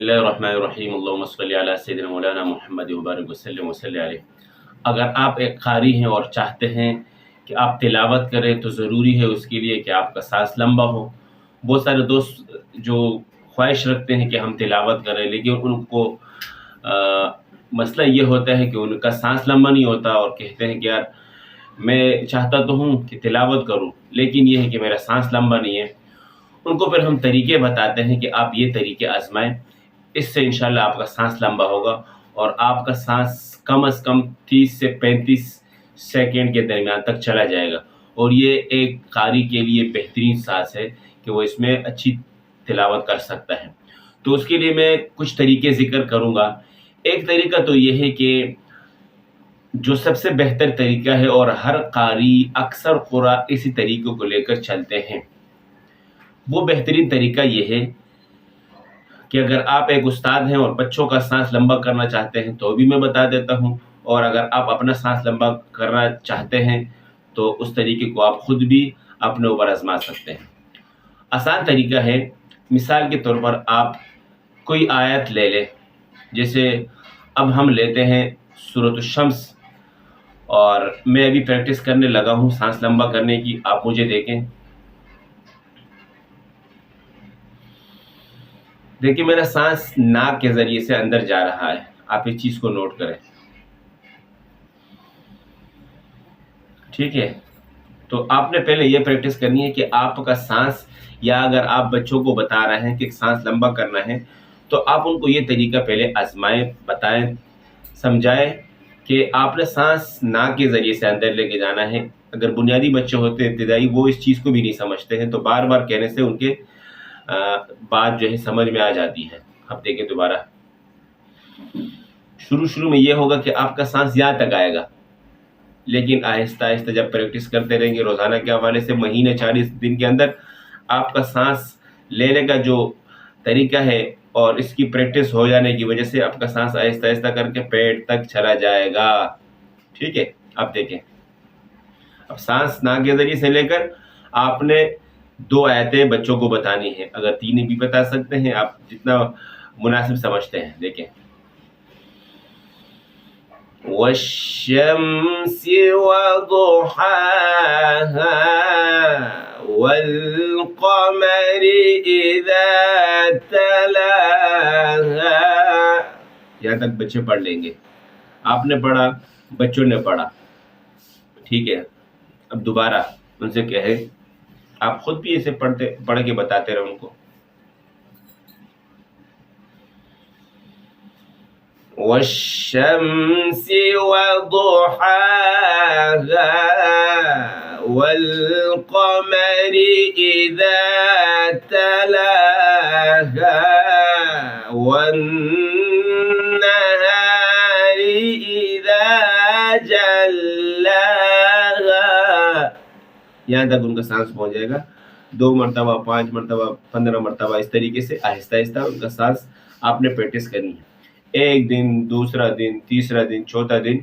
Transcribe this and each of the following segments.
اللہ الرحمن الرحیم اللہم صلی علی سیدنا مولانا محمد وبارک وسلم وسلم علیہ اگر آپ ایک قاری ہیں اور چاہتے ہیں کہ آپ تلاوت کریں تو ضروری ہے اس کے لیے کہ آپ کا سانس لمبا ہو۔ بہت سارے دوست جو خواہش رکھتے ہیں کہ ہم تلاوت کریں، لیکن ان کو مسئلہ یہ ہوتا ہے کہ ان کا سانس لمبا نہیں ہوتا اور کہتے ہیں کہ یار، میں چاہتا تو ہوں کہ تلاوت کروں، لیکن یہ ہے کہ میرا سانس لمبا نہیں ہے۔ ان کو پھر ہم طریقے بتاتے ہیں کہ آپ یہ طریقے آزمائیں۔ اس سے انشاءاللہ آپ کا سانس لمبا ہوگا اور آپ کا سانس کم از کم تیس سے پینتیس سیکنڈ کے درمیان تک چلا جائے گا اور یہ ایک قاری کے لیے بہترین سانس ہے کہ وہ اس میں اچھی تلاوت کر سکتا ہے۔ تو اس کے لیے میں کچھ طریقے ذکر کروں گا۔ ایک طریقہ تو یہ ہے کہ جو سب سے بہتر طریقہ ہے اور ہر قاری اکثر قرآ اسی طریقے کو لے کر چلتے ہیں۔ وہ بہترین طریقہ یہ ہے کہ اگر آپ ایک استاد ہیں اور بچوں کا سانس لمبا کرنا چاہتے ہیں تو بھی میں بتا دیتا ہوں۔ اور اگر آپ اپنا سانس لمبا کرنا چاہتے ہیں تو اس طریقے کو آپ خود بھی اپنے اوپر آزما سکتے ہیں۔ آسان طریقہ ہے۔ مثال کے طور پر آپ کوئی آیت لے لیں۔ جیسے اب ہم لیتے ہیں صورت الشمس اور میں ابھی پریکٹس کرنے لگا ہوں سانس لمبا کرنے کی، آپ مجھے دیکھیں۔ دیکھیے، میرا سانس ناک کے ذریعے سے اندر جا رہا ہے۔ آپ اس چیز کو نوٹ کریں۔ ٹھیک ہے۔ تو آپ نے پہلے یہ پریکٹس کرنی ہے کہ آپ کا سانس، یا اگر آپ بچوں کو بتا رہے ہیں کہ سانس لمبا کرنا ہے، تو آپ ان کو یہ طریقہ پہلے آزمائیں، بتائیں، سمجھائیں کہ آپ نے سانس ناک کے ذریعے سے اندر لے کے جانا ہے۔ اگر بنیادی بچے ہوتے ہیں ابتدائی وہ اس چیز کو بھی نہیں سمجھتے ہیں، تو بار بار کہنے سے ان کے بات جو ہے سمجھ میں آ جاتی ہے۔ اب دیکھیں دوبارہ۔ شروع شروع میں یہ ہوگا کہ آپ کا سانس یہاں تک آئے گا۔ لیکن آہستہ آہستہ جب پریکٹس کرتے رہیں گے روزانہ کے حوالے سے مہینے چالیس دن کے اندر آپ کا سانس لینے کا جو طریقہ ہے اور اس کی پریکٹس ہو جانے کی وجہ سے آپ کا سانس آہستہ آہستہ کر کے پیٹ تک چلا جائے گا۔ ٹھیک ہے؟ اب دیکھیں۔ اب سانس ناک کے ذریعے سے لے کر آپ نے دو آیتیں بچوں کو بتانی ہیں۔ اگر تین بھی بتا سکتے ہیں، آپ جتنا مناسب سمجھتے ہیں۔ دیکھیں۔ والشمس وضحاها والقمر إذا تلاها۔ یہاں تک بچے پڑھ لیں گے۔ آپ نے پڑھا، بچوں نے پڑھا۔ ٹھیک ہے۔ اب دوبارہ ان سے کہے۔ آپ خود بھی اسے پڑھتے پڑھ کے بتاتے رہے ان کو۔ والشمس وضحاها والقمر إذا تلاها والنهار یہاں تک ان کا سانس پہنچ جائے گا۔ دو مرتبہ، پانچ مرتبہ، پندرہ مرتبہ اس طریقے سے آہستہ آہستہ ان کا سانس آپ نے پریکٹس کرنی ہے۔ ایک دن، دوسرا دن، تیسرا دن، چوتھا دن،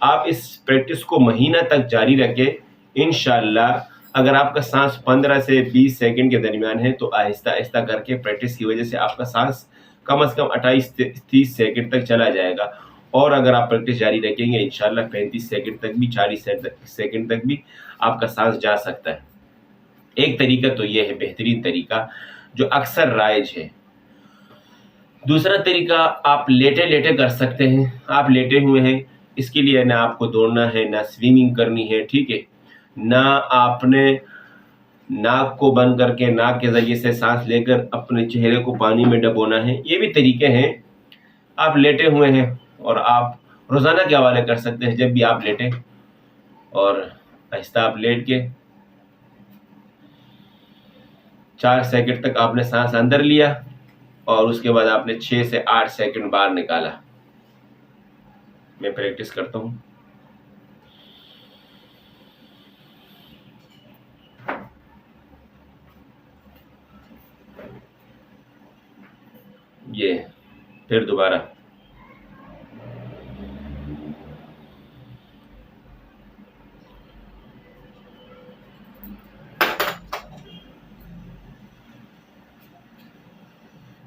آپ اس پریکٹس کو مہینہ تک جاری رکھیں۔ انشاءاللہ، اگر آپ کا سانس پندرہ سے بیس سیکنڈ کے درمیان ہے تو آہستہ آہستہ کر کے پریکٹس کی وجہ سے آپ کا سانس کم از کم اٹھائیس تیس سیکنڈ تک چلا جائے گا۔ اور اگر آپ پریکٹس جاری رکھیں گے، انشاءاللہ پینتیس سیکنڈ تک بھی، چالیس سیکنڈ تک بھی آپ کا سانس جا سکتا ہے۔ ایک طریقہ تو یہ ہے، بہترین طریقہ جو اکثر رائج ہے۔ دوسرا طریقہ، آپ لیٹے لیٹے کر سکتے ہیں۔ آپ لیٹے ہوئے ہیں، اس کے لیے نہ آپ کو دوڑنا ہے، نہ سوئمنگ کرنی ہے، ٹھیک ہے۔ نہ آپ نے ناک کو بند کر کے، ناک کے ذریعے سے سانس لے کر اپنے چہرے کو پانی میں ڈبونا ہے۔ یہ بھی طریقے ہیں۔ آپ لیٹے ہوئے ہیں۔ اور آپ روزانہ کے حوالے کر سکتے ہیں جب بھی آپ لیٹیں اور آہستہ آپ لیٹ کے چار سیکنڈ تک آپ نے سانس اندر لیا اور اس کے بعد آپ نے چھ سے آٹھ سیکنڈ باہر نکالا۔ میں پریکٹس کرتا ہوں۔ یہ پھر دوبارہ۔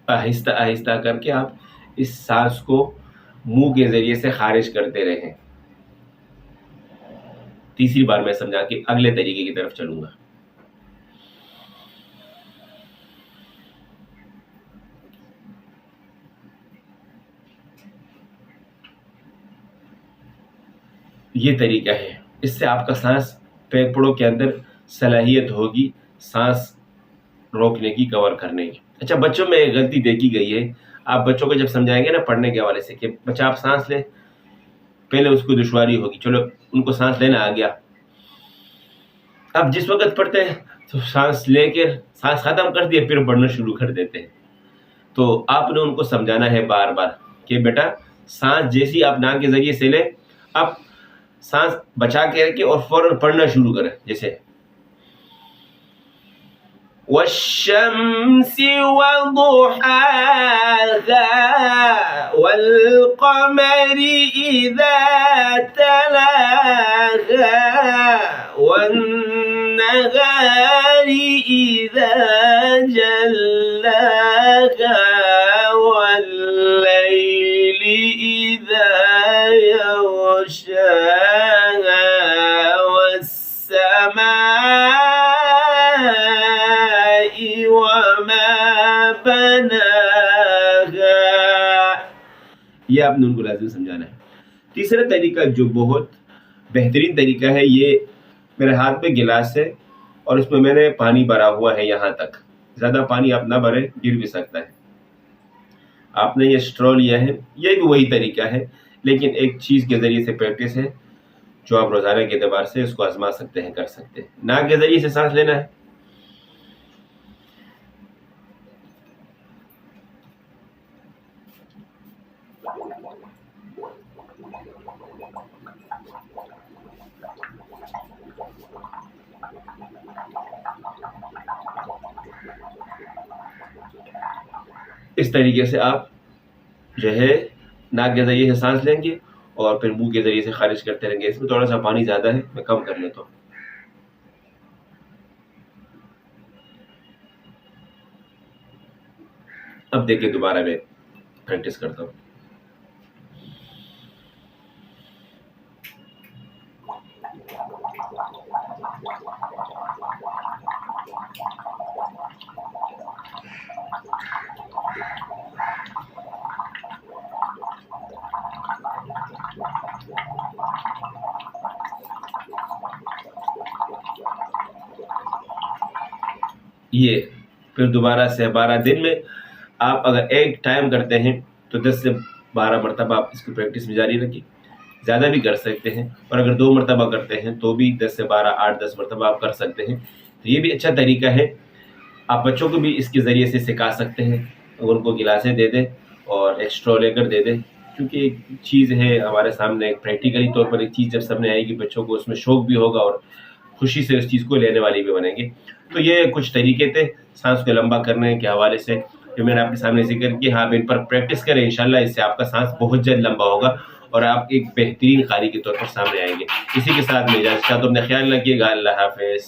آہستہ آہستہ کر کے آپ اس سانس کو منہ کے ذریعے سے خارج کرتے رہیں۔ تیسری بار میں سمجھا کہ اگلے طریقے کی طرف چلوں گا۔ یہ طریقہ ہے۔ اس سے آپ کا سانس پھیپڑوں کے اندر صلاحیت ہوگی، سانس روکنے کی، کور کرنے کی۔ اچھا بچوں میں غلطی دیکھی گئی ہے۔ آپ بچوں کو جب سمجھائیں گے نا پڑھنے کے حوالے سے کہ بچہ آپ سانس لیں، پہلے اس کو دشواری ہوگی۔ چلو، ان کو سانس لینا آ گیا۔ اب جس وقت پڑھتے ہیں، تو سانس لے کے سانس ختم کر دیا پھر پڑھنا شروع کر دیتے ہیں۔ تو آپ نے ان کو سمجھانا ہے بار بار کہ بیٹا، سانس جیسی آپ ناک کے ذریعے سے لیں، اب سانس بچا کے رکھے اور فوراً پڑھنا شروع کریں۔ جیسے والشمس وضحاها والقمر إذا تلاها والنهار إذا جلاها یہ آپ نے ان کو لازم سمجھانا ہے۔ تیسرا طریقہ جو بہت بہترین طریقہ ہے، یہ میرے ہاتھ میں گلاس ہے اور اس میں میں نے پانی بھرا ہوا ہے یہاں تک۔ زیادہ پانی آپ نہ بھرے گر بھی سکتا ہے۔ آپ نے یہ اسٹرو لیا ہے، یہ بھی وہی طریقہ ہے، لیکن ایک چیز کے ذریعے سے پریکٹس ہے، جو آپ روزانہ کے اعتبار سے اس کو آزما سکتے ہیں، کر سکتے ہیں۔ ناک کے ذریعے سے سانس لینا ہے۔ اس طریقے سے آپ جو ہے ناک کے ذریعے سے سانس لیں گے اور پھر منہ کے ذریعے سے خارج کرتے رہیں گے۔ اس میں تھوڑا سا پانی زیادہ ہے، میں کم کر لیتا ہوں۔ اب دیکھیں دوبارہ میں پریکٹس کرتا ہوں۔ یہ پھر دوبارہ سے بارہ دن میں آپ اگر ایک ٹائم کرتے ہیں تو دس سے بارہ مرتبہ آپ اس کی پریکٹس میں جاری رکھیں۔ زیادہ بھی کر سکتے ہیں اور اگر دو مرتبہ کرتے ہیں تو بھی دس سے بارہ، آٹھ، دس مرتبہ آپ کر سکتے ہیں۔ تو یہ بھی اچھا طریقہ ہے۔ آپ بچوں کو بھی اس کے ذریعے سے سکھا سکتے ہیں۔ اگر ان کو گلاسیں دے دیں اور ایکسٹرا لے کر دے دیں۔ کیونکہ ایک چیز ہے ہمارے سامنے، ایک پریکٹیکلی طور پر ایک چیز جب سامنے آئے گی، بچوں کو اس میں شوق بھی ہوگا اور خوشی سے اس چیز کو لینے والی بھی بنیں گے۔ تو یہ کچھ طریقے تھے سانس کو لمبا کرنے کے حوالے سے۔ جو میں نے آپ کے سامنے ذکر کیا۔ ہاں، آپ ان پر پریکٹس کریں، انشاءاللہ اس سے آپ کا سانس بہت جلد لمبا ہوگا اور آپ ایک بہترین قاری کے طور پر سامنے آئیں گے۔ اسی کے ساتھ میں اجازت چاہتا ہوں اپنے خیال رکھیے گا اللہ حافظ۔